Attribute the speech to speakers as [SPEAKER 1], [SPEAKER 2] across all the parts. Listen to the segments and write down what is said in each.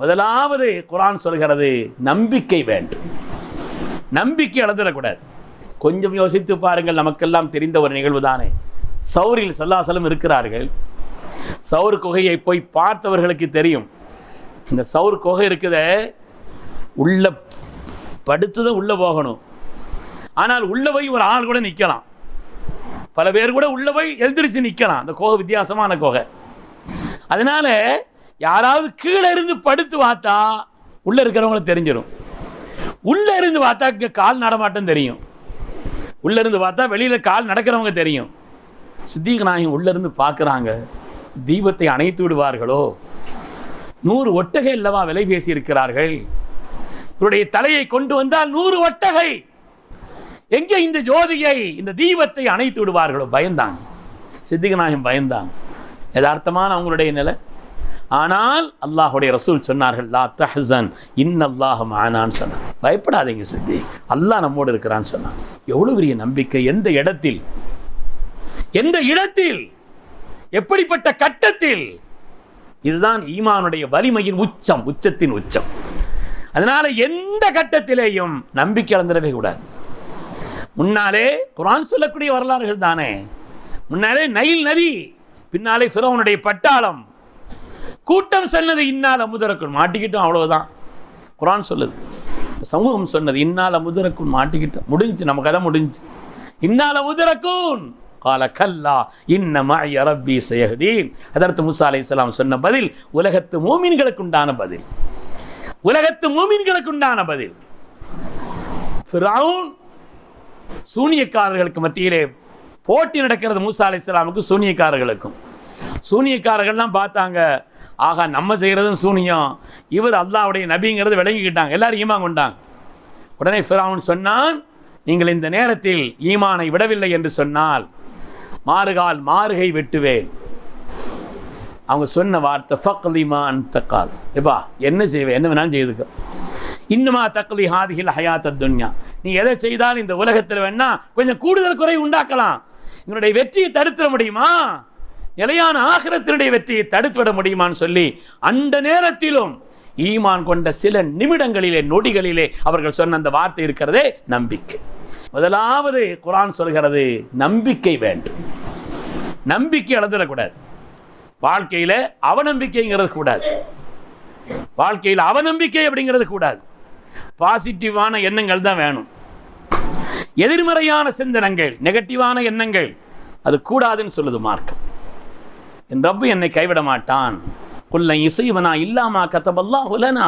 [SPEAKER 1] முதலாவது குரான் சொல்கிறது நம்பிக்கை வேண்டும். நம்பிக்கை இழந்துடக்கூடாது கொஞ்சம் யோசித்து பாருங்கள் நமக்கெல்லாம் தெரிந்த ஒரு நிகழ்வு தானே. சௌரில் சல்லாசலம் இருக்கிறார்கள். சௌர் குகையை போய் பார்த்தவர்களுக்கு தெரியும். இந்த சௌர் குகை இருக்குத உள்ள படுத்துதான் உள்ளே போகணும். ஆனால் உள்ள போய் ஒரு ஆள் கூட நிற்கலாம் பல பேர் கூட உள்ள போய் எழுந்திரிச்சு நிற்கலாம் அந்த குகை வித்தியாசமான குகை. அதனால யாராவது கீழே இருந்து படுத்து பார்த்தா உள்ளே இருக்கிறவங்களுக்கு தெரிஞ்சிடும் உள்ளே இருந்து பார்த்தா இங்கே கால் நடமாட்டம் தெரியும். உள்ளே இருந்து பார்த்தா வெளியில் கால் நடக்கிறவங்க தெரியும். சித்திக நாயகம் இருந்து பார்க்குறாங்க. தீபத்தை அணைத்து விடுவார்களோ? நூறு ஒட்டகை அல்லவா விலை பேசி இருக்கிறார்கள் இவருடைய தலையை கொண்டு வந்தால் நூறு ஒட்டகை. எங்கே இந்த ஜோதியை இந்த தீபத்தை அணைத்து விடுவார்களோ? பயந்தாங்க சித்திகநாயகம் பயந்தாங்க யதார்த்தமான அவங்களுடைய நிலை. ஆனால் அல்லாஹுடைய ரசூல் சொன்னார்கள் லா தஹசன் இன்னல்லாஹ் மானான்னு சொன்னான். பயப்படாதீங்க சித்தி அல்லாஹ் நம்மோடு இருக்கிறான்னு சொன்னான். எவ்வளோ பெரிய நம்பிக்கை எந்த இடத்தில்? எந்த இடத்தில்? எப்படிப்பட்ட கட்டத்தில்? இதுதான் ஈமானுடைய வலிமையின் உச்சம் உச்சத்தின் உச்சம். அதனால எந்த கட்டத்திலேயும் நம்பிக்கை இழந்துடவே கூடாது. முன்னாலே குரான் சொல்லக்கூடிய வரலாறுகள் தானே. முன்னாலே நைல் நதி பின்னாலே ஃபிரோனுடைய பட்டாளம். கூட்டம் சொன்னது இன்னால் அமுதரக்குள் மாட்டிக்கிட்டோம் அவ்வளவுதான். குரான் சொல்லுது. சமூகம் சொன்னது இன்னால் அமுதரக்குள் மாட்டிக்கிட்டோம். முடிஞ்சு நம்ம கதை முடிஞ்சு இன்னால் அமுதரக்கூன் கால கல்லா இன்னமா அரபி சயஹதீன். அதற்கு முசா அலைஹிஸ்ஸலாம் சொன்ன பதில் உலகத்து மூமின்களுக்கு உண்டான பதில். உலகத்து மூமின்களுக்கு உண்டான பதில். ஃபிரவுன் சூனியக்காரர்களுக்கு மத்தியிலே போட்டி நடக்கிறது மூசா அலைஹிஸ்ஸலாமுக்கு சூனியக்காரர்களுக்கும். சூனியக்காரர்கள்லாம் பார்த்தாங்க ஆகா நம்ம செய்கிறதும் சூனியம். இவர் அல்லாவுடைய நபிங்கிறது விளங்கிக்கிட்டாங்க. எல்லாரும் ஈமான் கொண்டாங்க. உடனே ஃபிராவுன் சொன்னான் நீங்கள் இந்த நேரத்தில் ஈமானை விடவில்லை என்று சொன்னால் மாறுகால் மாறுகை வெட்டுவேன். அவங்க சொன்ன வார்த்தை ஃபக்லிமான் தக்கால் எப்பா என்ன செய்வேன் என்ன வேணாலும் செய்துக்க. இன்னுமா தக்லி ஹாதிகில் ஹயாத்த துன்யா. நீ எதை செய்தாலும் இந்த உலகத்தில் வேணா கொஞ்சம் கூடுதல் குறை உண்டாக்கலாம். இவனுடைய வெற்றியை தடுத்துட முடியுமா? நிலையான ஆகிரத்தினுடைய வெற்றியை தடுத்து விட முடியுமான்னு சொல்லி அந்த நேரத்திலும் ஈமான் கொண்ட சில நிமிடங்களிலே நொடிகளிலே அவர்கள் சொன்ன அந்த வார்த்தை இருக்கிறதே நம்பிக்கை. முதலாவது குரான் சொல்கிறது நம்பிக்கை வேண்டும். நம்பிக்கை இழந்துடக்கூடாது வாழ்க்கையில அவநம்பிக்கைங்கிறது கூடாது. வாழ்க்கையில் அவநம்பிக்கை அப்படிங்கிறது கூடாது. பாசிட்டிவான எண்ணங்கள் தான் வேணும். எதிர்மறையான சிந்தனங்கள் நெகட்டிவான எண்ணங்கள் அது கூடாதுன்னு சொல்லுது மார்க்கம். என் ரப்பு என்னை கைவிட மாட்டான் குல்லை இசைவனா இல்லாமா கத்தபல்லா உலனா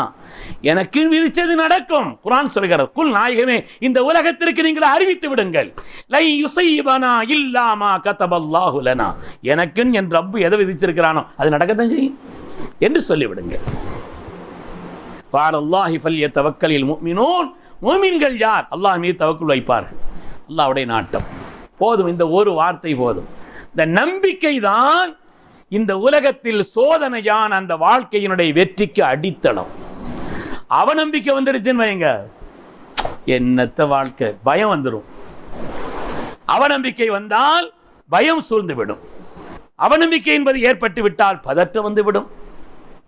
[SPEAKER 1] எனக்கு விதிச்சது நடக்கும். குரான் சொல்கிறது குல் நாயகமே இந்த உலகத்திற்கு நீங்கள் அறிவித்து விடுங்கள். லை இசைவனா இல்லாமா கத்தபல்லா உலனா எனக்குன்னு என் ரப்பு எதை விதிச்சிருக்கிறானோ அது நடக்கத்தான் செய்யும். என்று சொல்லிவிடுங்கள். வாரல்லாஹி ஃபல்ய தவக்கலில் முஃமினூன். மூமின்கள் யார்? அல்லாஹ் மீது தவக்குள் வைப்பார்கள் அல்லாஹ்வுடைய நாட்டம். போதும் இந்த ஒரு வார்த்தை போதும். இந்த நம்பிக்கை தான் இந்த உலகத்தில் சோதனையான அந்த வாழ்க்கையினுடைய வெற்றிக்கு அடித்தளம். அவநம்பிக்கை வந்துடுச்சுன்னு வைங்க. என்னத்த வாழ்க்கை? பயம் வந்துடும் அவநம்பிக்கை வந்தால் பயம் சூழ்ந்து விடும் அவநம்பிக்கை என்பது ஏற்பட்டு விட்டால் பதற்றம் வந்துவிடும்.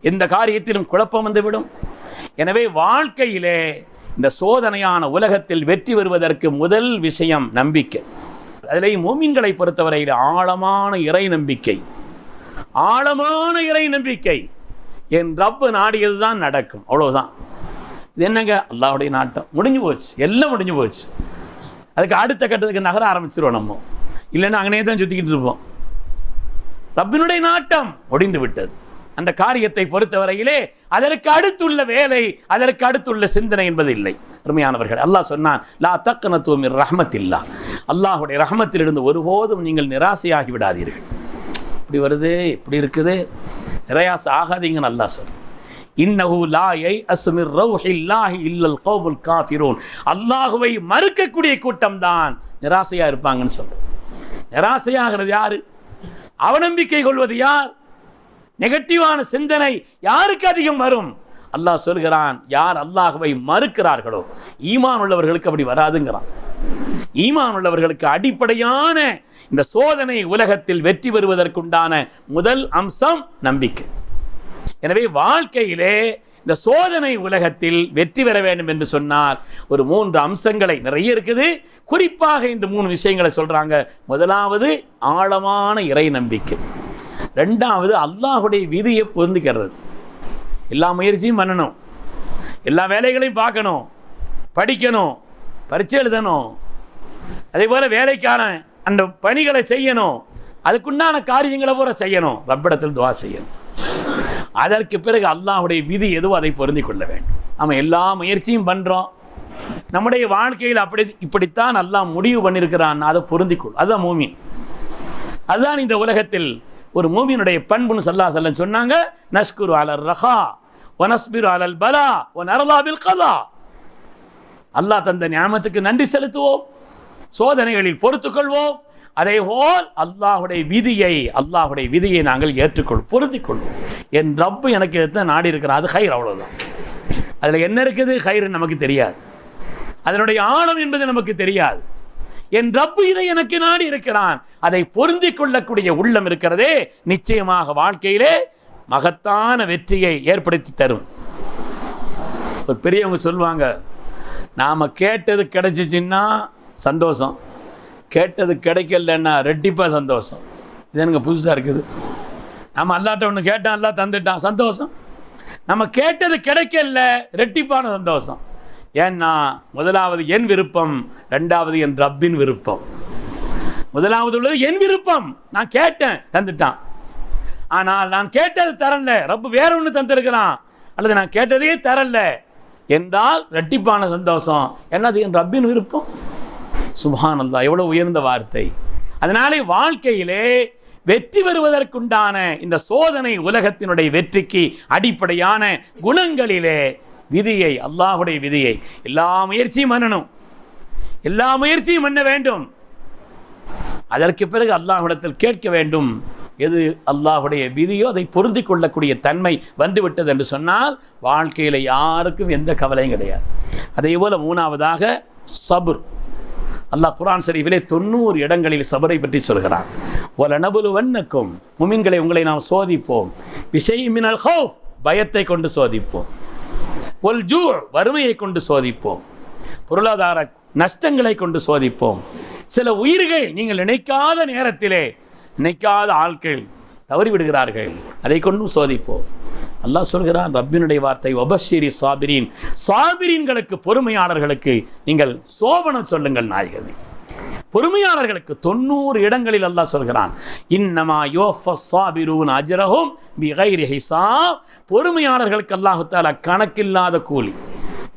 [SPEAKER 1] எந்த காரியத்திலும் குழப்பம் வந்துவிடும். எனவே வாழ்க்கையிலே இந்த சோதனையான உலகத்தில் வெற்றி பெறுவதற்கு முதல் விஷயம் நம்பிக்கை. அதிலே மூமின்களை பொறுத்தவரையில் ஆழமான இறை நம்பிக்கை. ஆழமான இறை நம்பிக்கை. என் ரப்பு நாடியது தான் நடக்கும். அவ்வளவுதான். இது என்னங்க? அல்லாவுடைய நாட்டம். முடிஞ்சு போச்சு. எல்லாம் முடிஞ்சு போச்சு. அதுக்கு அடுத்த கட்டத்துக்கு நகர ஆரம்பிச்சிருவோம் நம்ம. இல்லைன்னா அங்கனே தான் சுற்றிக்கிட்டு இருப்போம். ரப்பினுடைய நாட்டம் முடிந்து விட்டது. அந்த காரியத்தை பொறுத்தவரையிலே அதற்கு அடுத்துள்ள வேலை அதற்கு அடுத்துள்ள சிந்தனை என்பது இல்லை. அருமையானவர்கள் அல்லாஹ் சொன்னான் லா தக்கனத்துவம் ரஹமத்தில்லா. அல்லாஹுடைய ரஹமத்திலிருந்து ஒருபோதும் நீங்கள் நிராசையாகி விடாதீர்கள். இப்படி வருது இப்படி இருக்குது. நிராசை ஆகாதீங்கன்னு நல்லா சொல்றான் இன்னஹு லா யை அஸ்மிர் லாஹி இல்லல் கோபுல் காஃபிரூன். அல்லாஹுவை மறுக்கக்கூடிய கூட்டம் தான் நிராசையா இருப்பாங்கன்னு சொல்றேன். நிராசையாகிறது யாரு? அவநம்பிக்கை கொள்வது யார்? நெகட்டிவான சிந்தனை யாருக்கு அதிகம் வரும்? அல்லாஹ் சொல்கிறான் யார் அல்லாஹுவை மறுக்கிறார்களோ ஈமான் உள்ளவர்களுக்கு அப்படி வராதுங்கிறான். ஈமான் உள்ளவர்களுக்கு அடிப்படையான இந்த சோதனை உலகத்தில் வெற்றி பெறுவதற்குண்டான முதல் அம்சம் நம்பிக்கை. எனவே வாழ்க்கையிலே இந்த சோதனை உலகத்தில் வெற்றி பெற வேண்டும் என்று சொன்னால் ஒரு மூன்று அம்சங்களை நிறைய இருக்குது. குறிப்பாக இந்த மூணு விஷயங்களை சொல்கிறாங்க முதலாவது ஆழமான இறை நம்பிக்கை. ரெண்டாவது அல்லாஹுடைய விதியை பொருந்திக்கிறது. எல்லா முயற்சியும் பண்ணணும். எல்லா வேலைகளையும் பார்க்கணும். படிக்கணும். பரீட்சை எழுதணும். அதே போல வேலைக்கான அந்த பணிகளை செய்யணும். அதுக்குண்டான காரியங்களை பூரா செய்யணும். ரப்பிடத்தில் துவா செய்யணும். அதற்கு பிறகு அல்லாஹுடைய விதி எதுவோ அதை பொருந்தி கொள்ள வேண்டும். நம்ம எல்லா முயற்சியும் பண்ணுறோம் நம்முடைய வாழ்க்கையில் அப்படி இப்படித்தான் அல்லாஹ் முடிவு பண்ணியிருக்கிறான் அதை பொருந்திக்கொள் அதுதான் மூமின். அதுதான் இந்த உலகத்தில் ஒரு மூமியினுடைய பண்புன்னு சல்லா செல்லன்னு சொன்னாங்க. நஷ்குரு அலர் ரஹா ஒனஸ்பிரு அலல் பலா ஒன் அரலாபில் கலா அல்லாஹ் தந்த ஞாபகத்துக்கு நன்றி செலுத்துவோம். சோதனைகளில் பொறுத்துக்கொள்வோம். அதே போல் அல்லாஹுடைய விதியை அல்லாஹுடைய விதியை நாங்கள் ஏற்றுக்கொள் பொருத்திக் கொள்வோம் என் ரப்பு எனக்கு எத்தனை நாடி இருக்கிறான் அது ஹைர் அவ்வளோதான் அதில் என்ன இருக்குது? ஹைர் நமக்கு தெரியாது. அதனுடைய ஆழம் என்பது நமக்கு தெரியாது. என் ரப்பு இதை எனக்கு நாடி இருக்கிறான். அதை பொருந்தி கொள்ளக்கூடிய உள்ளம் இருக்கிறதே நிச்சயமாக வாழ்க்கையிலே மகத்தான வெற்றியை ஏற்படுத்தி தரும். ஒரு பெரியவங்க சொல்லுவாங்க நாம் கேட்டது கிடைச்சிச்சின்னா சந்தோஷம். கேட்டது கிடைக்கலன்னா ரெட்டிப்பாக சந்தோஷம். இது எனக்கு புதுசாக இருக்குது. நம்ம அல்லாட்ட ஒன்று கேட்டான் எல்லாம் தந்துட்டான் சந்தோஷம். நம்ம கேட்டது கிடைக்கல ரெட்டிப்பான சந்தோஷம். ஏன்னா முதலாவது என் விருப்பம் ரெண்டாவது என் ரப்பின் விருப்பம். முதலாவது உள்ளது என் விருப்பம். நான் கேட்டேன் தந்துட்டான். ஆனால் நான் கேட்டது தரல ரப்பு வேற ஒன்று தந்திருக்கிறான். அல்லது நான் கேட்டதையே தரல. என்றால் ரெட்டிப்பான சந்தோஷம். என்னது என் ரப்பின் விருப்பம்? சுபானந்தா எவ்வளோ உயர்ந்த வார்த்தை. அதனாலே வாழ்க்கையிலே வெற்றி பெறுவதற்குண்டான இந்த சோதனை உலகத்தினுடைய வெற்றிக்கு அடிப்படையான குணங்களிலே விதியை அல்லாஹுடைய விதியை எல்லா முயற்சியும் பண்ணணும். எல்லா முயற்சியும் பண்ண வேண்டும். அதற்கு பிறகு அல்லாஹுடத்தில் கேட்க வேண்டும் எது அல்லாஹுடைய விதியோ அதை பொருந்தி கொள்ளக்கூடிய தன்மை வந்துவிட்டது என்று சொன்னால் வாழ்க்கையில் யாருக்கும் எந்த கவலையும் கிடையாது. அதே போல மூணாவதாக சபுர். அல்லாஹ் குரான் ஷரீஃபிலே தொண்ணூறு இடங்களில் சபரை பற்றி சொல்கிறார் ஒல நபுலு வண்ணக்கும் முமின்களை உங்களை நாம் சோதிப்போம். விஷயமினல் ஹோ பயத்தை கொண்டு சோதிப்போம். ஒல் ஜூ வறுமையை கொண்டு சோதிப்போம். பொருளாதார நஷ்டங்களை கொண்டு சோதிப்போம். சில உயிர்கள் நீங்கள் நினைக்காத நேரத்திலே நினைக்காத ஆட்கள் தவறிவிடுகிறார்கள். அதை கொண்டும் சோதிப்போம். அல்லாஹ் சொல்கிறான் ரப்பினுடைய வார்த்தை ஒபஷிரி சாபிரின். சாபிரின்களுக்கு பொறுமையாளர்களுக்கு நீங்கள் சோபனம் சொல்லுங்கள் நாயகமே. பொறுமையாளர்களுக்கு தொண்ணூறு இடங்களில் அல்லாஹ் சொல்கிறான் இன்னமா யோஃபாபிரூன் அஜரஹும் பிகைரி ஹிசாப். பொறுமையாளர்களுக்கு அல்லாஹு தாலா கணக்கில்லாத கூலி.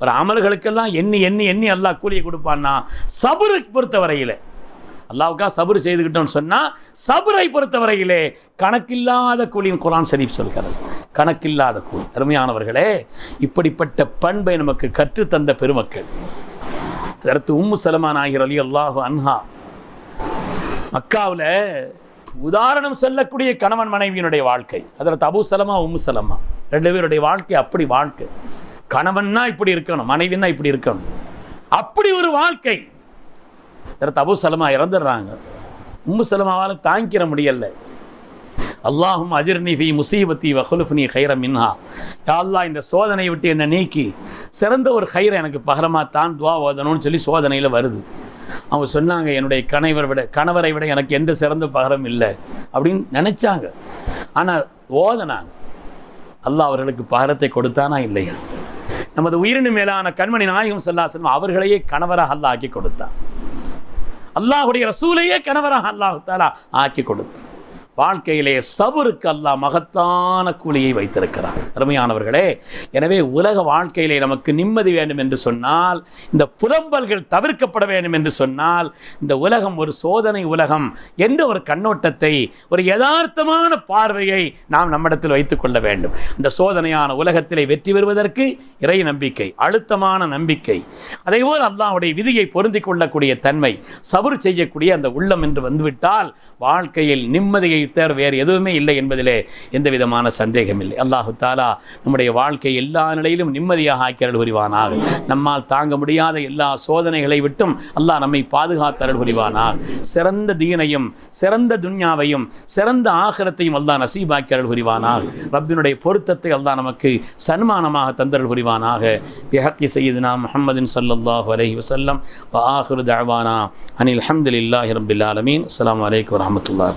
[SPEAKER 1] ஒரு அமல்களுக்கெல்லாம் எண்ணி எண்ணி எண்ணி அல்லாஹ் கூலியை கொடுப்பான்னா சபுரை பொறுத்தவரையில். அல்லாவுக்கா சபுர் செய்துக்கிட்டோம்னு சொன்னால் சபுரை பொறுத்தவரையிலே கணக்கில்லாத கூலியின் குரான் ஷரீஃப் சொல்கிறது. கணக்கில்லாத கூலி அருமையானவர்களே இப்படிப்பட்ட பண்பை நமக்கு கற்றுத்தந்த பெருமக்கள். அதற்கு உம்மு சலமான் ஆகிற அலி அல்லாஹு அன்ஹா. மக்காவில் உதாரணம் சொல்லக்கூடிய கணவன் மனைவியினுடைய வாழ்க்கை. அதில் அபு சலமா உம்மு சலமா. ரெண்டு பேருடைய வாழ்க்கை அப்படி வாழ்க்கை. கணவன்னா இப்படி இருக்கணும் மனைவின்னா இப்படி இருக்கணும். அப்படி ஒரு வாழ்க்கை. தரத்து அபு சலமா இறந்துடுறாங்க. உம்மு சலமாவால் தாங்கிக்கிற முடியல. அல்லாஹும் அஜிர்னி ஃபி முசீபத்தி வஹுலுஃப்னி ஹைரம் மின்ஹா. யா அல்லாஹ் இந்த சோதனையை விட்டு என்னை நீக்கி சிறந்த ஒரு ஹைரை எனக்கு பகரமாக தான் துவா ஓதணும்னு சொல்லி சோதனையில் வருது. அவங்க சொன்னாங்க என்னுடைய கணவர் விட கணவரை விட எனக்கு எந்த சிறந்த பகரம் இல்லை. அப்படின்னு நினச்சாங்க. ஆனால் ஓதனாங்க. அல்லாஹ் அவர்களுக்கு பகரத்தை கொடுத்தானா இல்லையா? நமது உயிரினு மேலான கண்மணி நாயகம் சல்லாசனம் அவர்களையே கணவராக அல்லாஹ் ஆக்கி கொடுத்தான். அல்லாஹுடைய ரசூலையே கணவராக அல்லாஹு தாலா ஆக்கி கொடுத்தான். வாழ்க்கையிலே சபருக்கு அல்லாஹ் மகத்தான கூலியை வைத்திருக்கிறார். அருமையானவர்களே எனவே உலக வாழ்க்கையிலே நமக்கு நிம்மதி வேண்டும் என்று சொன்னால் இந்த புலம்பல்கள் தவிர்க்கப்பட வேண்டும் என்று சொன்னால் இந்த உலகம் ஒரு சோதனை உலகம் என்ற ஒரு கண்ணோட்டத்தை ஒரு யதார்த்தமான பார்வையை நாம் நம்மிடத்தில் வைத்துக் கொள்ள வேண்டும். இந்த சோதனையான உலகத்திலே வெற்றி பெறுவதற்கு இறை நம்பிக்கை அழுத்தமான நம்பிக்கை அதேபோல் அல்லாவுடைய விதியை பொருந்திக் கொள்ளக்கூடிய தன்மை சபுர் செய்யக்கூடிய அந்த உள்ளம் என்று வந்துவிட்டால் வாழ்க்கையில் நிம்மதியை தவிர வேறு எதுவுமே இல்லை என்பதிலே எந்த விதமான சந்தேகம் இல்லை. அல்லாஹு தாலா நம்முடைய வாழ்க்கை எல்லா நிலையிலும் நிம்மதியாக ஆக்கிறல் புரிவானாக. நம்மால் தாங்க முடியாத எல்லா சோதனைகளை விட்டும் அல்லாஹ் நம்மை பாதுகாத்தரல் புரிவானாக. சிறந்த தீனையும் சிறந்த துன்யாவையும் சிறந்த ஆகரத்தையும் அல்லாஹ் நசீபாக்கி புரிவானாக. ரப்பினுடைய பொருத்தத்தை அல்லாஹ் நமக்கு சன்மானமாக தந்தரல் புரிவானாக. பிஹக்கி சையதுனா முஹம்மதின் ஸல்லல்லாஹு அலைஹி வஸல்லம். வ ஆஹிரு அனில் ஹம்துலில்லாஹி ரப்பில் ஆலமீன். அஸ்ஸலாமு அலைக்கும்